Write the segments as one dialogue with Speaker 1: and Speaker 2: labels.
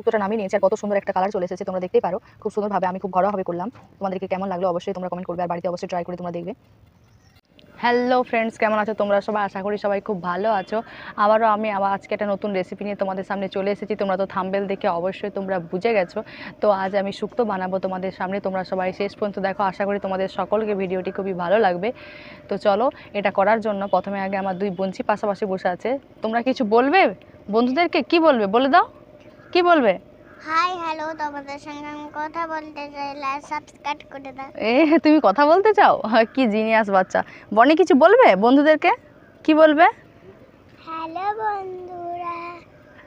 Speaker 1: শুক্তোটা নামিয়ে নিয়েছি আর কত সুন্দর একটা কালার চলে এসেছে, তোমরা দেখতেই পারো। খুব সুন্দরভাবে আমি খুব ঘরোয়াভাবে করলাম। তোমাদেরকে কেমন লাগল অবশ্যই তোমরা কমেন্ট করবে, আর বাড়িতে অবশ্যই ট্রাই করে তোমরা দেখবে। হ্যালো ফ্রেন্ডস কেমন আছো তোমরা? সবাই আশা করি সবাই খুব ভালো আছো। আবারও আমি আবার আজকে একটা নতুন রেসিপি নিয়ে তোমাদের সামনে চলে এসেছি। তোমরা তো থাম্বেল দেখে অবশ্যই তোমরা বুঝে গেছো। তো আজ আমি শুক্তো বানাবো তোমাদের সামনে। তোমরা সবাই শেষ পর্যন্ত দেখো। আশা করি তোমাদের সকলকে ভিডিওটি খুবই ভালো লাগবে। তো চলো, এটা করার জন্য প্রথমে আগে আমার দুই বঞ্চি পাশাপাশি বসে আছে। তোমরা কিছু বলবে? বন্ধুদেরকে কি বলবে? বলে দাও। কি বলবে?
Speaker 2: হাই হ্যালো তোমাদের সঙ্গে আমি কথা বলতে চাই লাইক সাবস্ক্রাইব করে দাও।
Speaker 1: এ তুমি কথা বলতে চাও? হ্যাঁ, কি জিনিয়াস বাচ্চা। বনি কিছু বলবে বন্ধুদেরকে? কি বলবে?
Speaker 2: হ্যালো বন্ধুরা।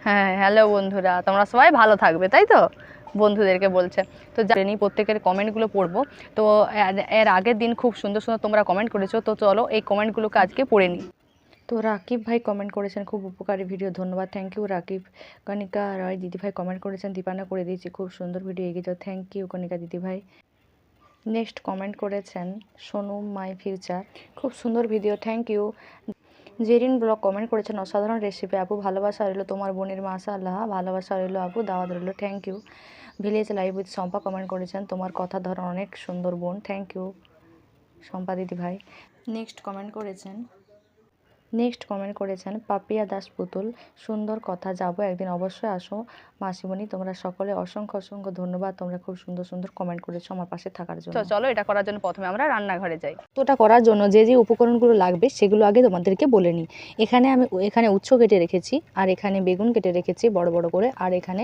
Speaker 1: হ্যাঁ হ্যালো বন্ধুরা। তোমরা সবাই ভালো থাকবে তাই তো? বন্ধুদেরকে বলছে। তো জানি প্রত্যেকের কমেন্টগুলো পড়ব। তো এর- এর আগের দিন খুব সুন্দর সুন্দর তোমরা কমেন্ট করেছ। তো চলো এই কমেন্টগুলোকে আজকে পড়ে নিই। তো রাকিব ভাই কমেন্ট করেছেন, খুব উপকারী ভিডিও ধন্যবাদ থ্যাংক ইউ রাকিব। কণিকা রয় দিদি ভাই কমেন্ট করেছেন, দীপানা করে দিয়েছি, খুব সুন্দর ভিডিও এগিয়ে যাও থ্যাংক ইউ কণিকা দিদি ভাই নেক্সট কমেন্ট করেছেন সোনু মাই ফিউচার খুব সুন্দর video thank you Zerin vlog comment করেছেন, অসাধারণ রেসিপি আপু ভালোবাসা রইল তোমার বোনের মাসা আল্লাহ ভালোবাসা রইল আপু, দাওয়াত রইল thank you village live with Shampa comment করেছেন, তোমার কথা ধরন অনেক সুন্দর বোন থ্যাংক ইউ শম্পা দিদি ভাই নেক্সট কমেন্ট করেছেন নেক্সট কমেন্ট করেছেন পাপিয়া দাস পুতুল সুন্দর কথা যাব একদিন অবশ্যই আসো। মাসিমণি তোমরা সকলে অসংখ্য অসংখ্য ধন্যবাদ তোমরা খুব সুন্দর সুন্দর কমেন্ট করেছ আমার পাশে থাকার জন্য। চলো এটা করার জন্য প্রথমে আমরা রান্নাঘরে যাই। তো এটা করার জন্য যে যে উপকরণগুলো লাগবে সেগুলো আগে তোমাদেরকে বলে নিই। এখানে আমি এখানে উচ্ছ কেটে রেখেছি আর এখানে বেগুন কেটে রেখেছি বড় বড় করে। আর এখানে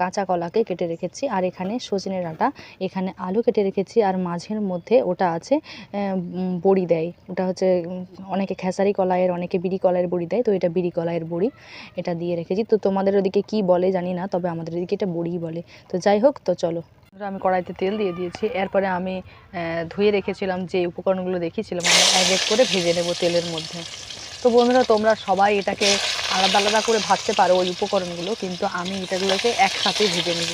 Speaker 1: কাঁচা কলাকে কেটে রেখেছি আর এখানে সজনে ডাঁটা। এখানে আলু কেটে রেখেছি আর মাঝের মধ্যে ওটা আছে বড়ি দেয়। ওটা হচ্ছে অনেকে খেসারি কলাইয়ের অনেকে বিড়ি কলাইয়ের বড়ি দেয়, তো এটা বিড়ি কলাইয়ের বড়ি, এটা দিয়ে রেখেছি। তো তোমাদের ওদিকে কি বলে জানি না, তবে আমাদের ওদিকে এটা বড়িই বলে। তো যাই হোক, তো চলো। আমি কড়াইতে তেল দিয়ে দিয়েছি, এরপরে আমি ধুয়ে রেখেছিলাম যে উপকরণগুলো দেখিয়েছিলাম, আমি এক এক করে ভেজে নেব তেলের মধ্যে। তো বন্ধুরা, তোমরা সবাই এটাকে আলাদা আলাদা করে ভাজতে পারো ওই উপকরণগুলো, কিন্তু আমি এটাগুলোকে একসাথে ভেজে নেব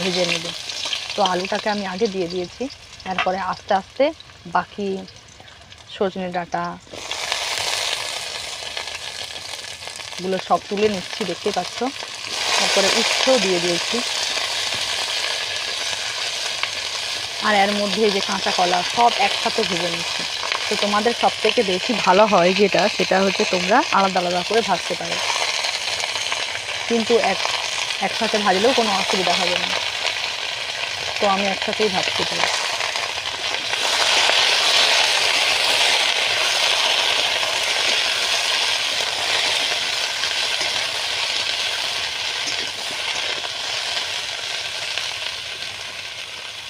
Speaker 1: ভেজে নেব। তো আলুটাকে আমি আগে দিয়ে দিয়েছি, এরপরে আস্তে আস্তে বাকি সজনে ডাঁটা গুলো সব তুলে নিচ্ছি, দেখতে পাচ্ছ? তারপরে উচ্ছ দিয়ে দিয়েছি। আর এর মধ্যে যে কাঁচা কলা, সব একসাথে ভেজে নিচ্ছি। তো তোমাদের সব থেকে বেশি ভালো হয় যেটা, সেটা হচ্ছে তোমরা আলাদা আলাদা করে ভাজতে পারো। কিন্তু এক, একসাথে ভাজলেও কোনো অসুবিধা হবে না। তো আমি একসাথেই ভাজতে পারি।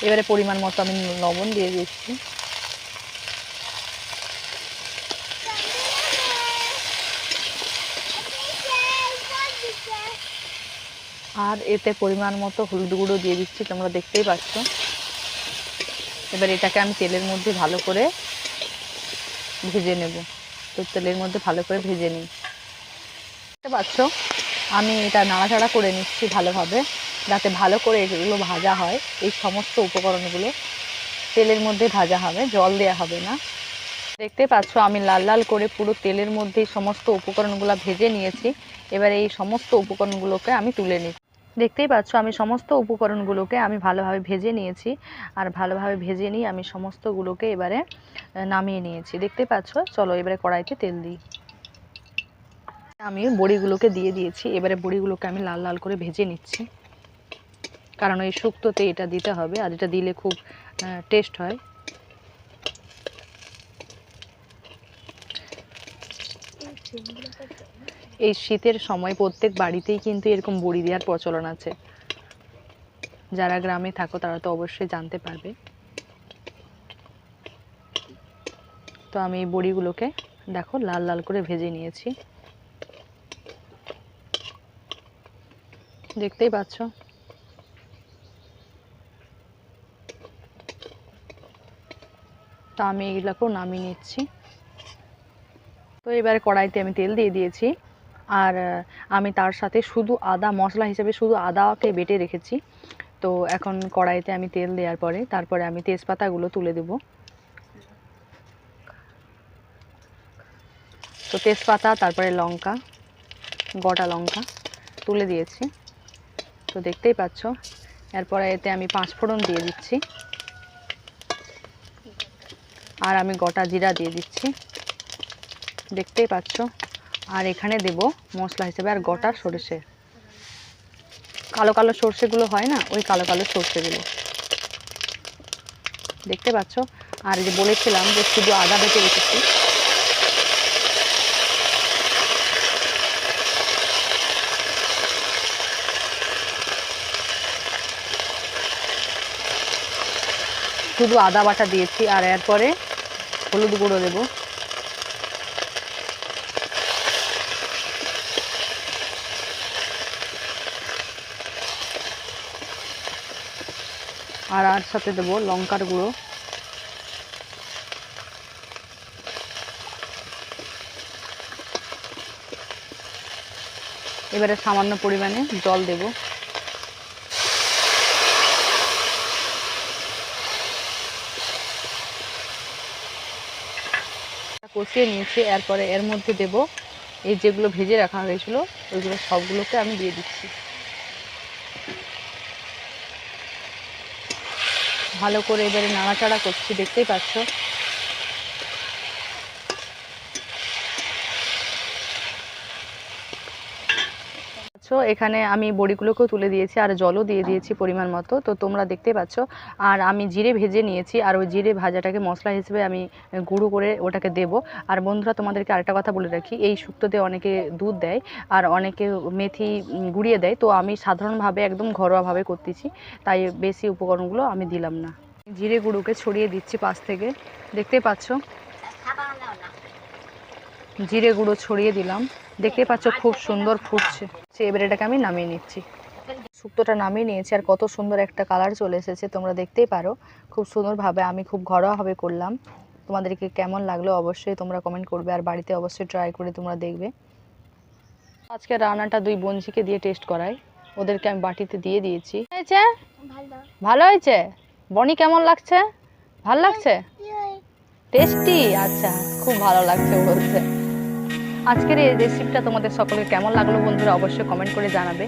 Speaker 1: এবারে পরিমাণ মতো আমি লবণ দিয়ে দিচ্ছি। আর এতে পরিমাণ মতো হলুদ গুঁড়ো দিয়ে দিচ্ছি, তোমরা দেখতেই পাচ্ছ। এবার এটাকে আমি তেলের মধ্যে ভালো করে ভেজে নেব। তো তেলের মধ্যে ভালো করে ভেজে নিই। দেখতে পাচ্ছ? আমি এটা নাড়াচাড়া করে নিচ্ছি ভালোভাবে। যাতে ভালো করে এগুলো ভাজা হয়, এই সমস্ত উপকরণগুলো। তেলের মধ্যে ভাজা হবে, জল দেওয়া হবে না। দেখতে পাচ্ছ, আমি লাল লাল করে পুরো তেলের মধ্যে সমস্ত উপকরণগুলো ভেজে নিয়েছি। এবার এই সমস্ত উপকরণগুলোকে আমি তুলে নিচ্ছি। দেখতেই পাচ্ছ, আমি সমস্ত উপকরণগুলোকে আমি ভালোভাবে ভেজে নিয়েছি। আর ভালোভাবে ভেজে নিয়ে আমি সমস্তগুলোকে এবারে নামিয়ে নিয়েছি। দেখতে পাচ্ছ? চলো এবারে কড়াইতে তেল দিই। আমি বড়িগুলোকে দিয়ে দিয়েছি। এবারে বড়িগুলোকে আমি লাল লাল করে ভেজে নিচ্ছি। কারণ এই শুক্তোতে এটা দিতে হবে আর এটা দিলে খুব টেস্ট হয়। এই শীতের সময় প্রত্যেক বাড়িতেই কিন্তু এরকম বড়ি দেওয়ার প্রচলন আছে। যারা গ্রামে থাকো তারা তো অবশ্যই জানতে পারবে। তো আমি এই বড়িগুলোকে দেখো লাল লাল করে ভেজে নিয়েছি। দেখতেই পাচ্ছ? তো আমি এগুলোকেও নামিয়ে নিচ্ছি। তো এবারে কড়াইতে আমি তেল দিয়ে দিয়েছি। আর আমি তার সাথে শুধু আদা, মশলা হিসেবে শুধু আদাকে বেটে রেখেছি। তো এখন কড়াইতে আমি তেল দেওয়ার পরে তারপরে আমি তেজপাতাগুলো তুলে দেব। তো তেজপাতা, তারপরে লঙ্কা, গোটা লঙ্কা তুলে দিয়েছি। তো দেখতেই পাচ্ছ, এরপরে এতে আমি পাঁচ ফোড়ন দিয়ে দিচ্ছি। আর আমি গোটা জিরা দিয়ে দিচ্ছি। দেখতেই পাচ্ছ? আর এখানে দেব মশলা হিসেবে আর গোটা সরষে। কালো কালো সর্ষেগুলো হয় না? ওই কালো কালো সর্ষেগুলো। দেখতে পাচ্ছ? আর যে বলেছিলাম যে শুধু আদা বেটে রেখেছি। শুধু আদা বাটা দিয়েছি আর এরপরে হলুদ গুঁড়ো দেবো আর আর সাথে দেবো লঙ্কার গুঁড়ো। এবারে সামান্য পরিমাণে জল দেব। কষিয়ে নিয়েছি, এরপরে এর মধ্যে দেব এই যেগুলো ভেজে রাখা হয়েছিল, ওইগুলো সবগুলোকে আমি দিয়ে দিচ্ছি। ভালো করে এবারে নাড়াচাড়া করছি, দেখতেই পাচ্ছ? পাচ্ছ, এখানে আমি বড়িগুলোকেও তুলে দিয়েছি আর জলও দিয়ে দিয়েছি পরিমাণ মতো। তো তোমরা দেখতে পাচ্ছ আর আমি জিরে ভেজে নিয়েছি আর ওই জিরে ভাজাটাকে মশলা হিসেবে আমি গুঁড়ো করে ওটাকে দেব। আর বন্ধুরা তোমাদেরকে আরেকটা কথা বলে রাখি এই শুক্তোতে অনেকে দুধ দেয় আর অনেকে মেথি গুঁড়িয়ে দেয়। তো আমি সাধারণভাবে একদম ঘরোয়াভাবে করতেছি তাই বেশি উপকরণগুলো আমি দিলাম না। জিরে গুঁড়োকে ছড়িয়ে দিচ্ছি পাশ থেকে। দেখতে পাচ্ছ? জিরে গুঁড়ো ছড়িয়ে দিলাম। দেখতে পাচ্ছ খুব সুন্দর ফুটছে। এবার এটাকে আমি নামিয়ে নিচ্ছি। শুক্তোটা নামিয়ে নিয়েছি আর কত সুন্দর একটা কালার চলে এসেছে তোমরা দেখতেই পারো। খুব সুন্দরভাবে আমি খুব ঘরোয়াভাবে করলাম। তোমাদেরকে কেমন লাগল অবশ্যই তোমরা কমেন্ট করবে আর বাড়িতে অবশ্যই ট্রাই করে তোমরা দেখবে। আজকে রান্নাটা দুই বঞ্জিকে দিয়ে টেস্ট করাই। ওদেরকে আমি বাটিতে দিয়ে দিয়েছি। হয়েছে?
Speaker 2: ভালো
Speaker 1: হয়েছে? বনি কেমন লাগছে? ভালো লাগছে? টেস্টি আচ্ছা খুব ভালো লাগছে বলতে। আজকের এই রেসিপিটা তোমাদের সকলকে কেমন লাগল বন্ধুরা অবশ্যই কমেন্ট করে জানাবে।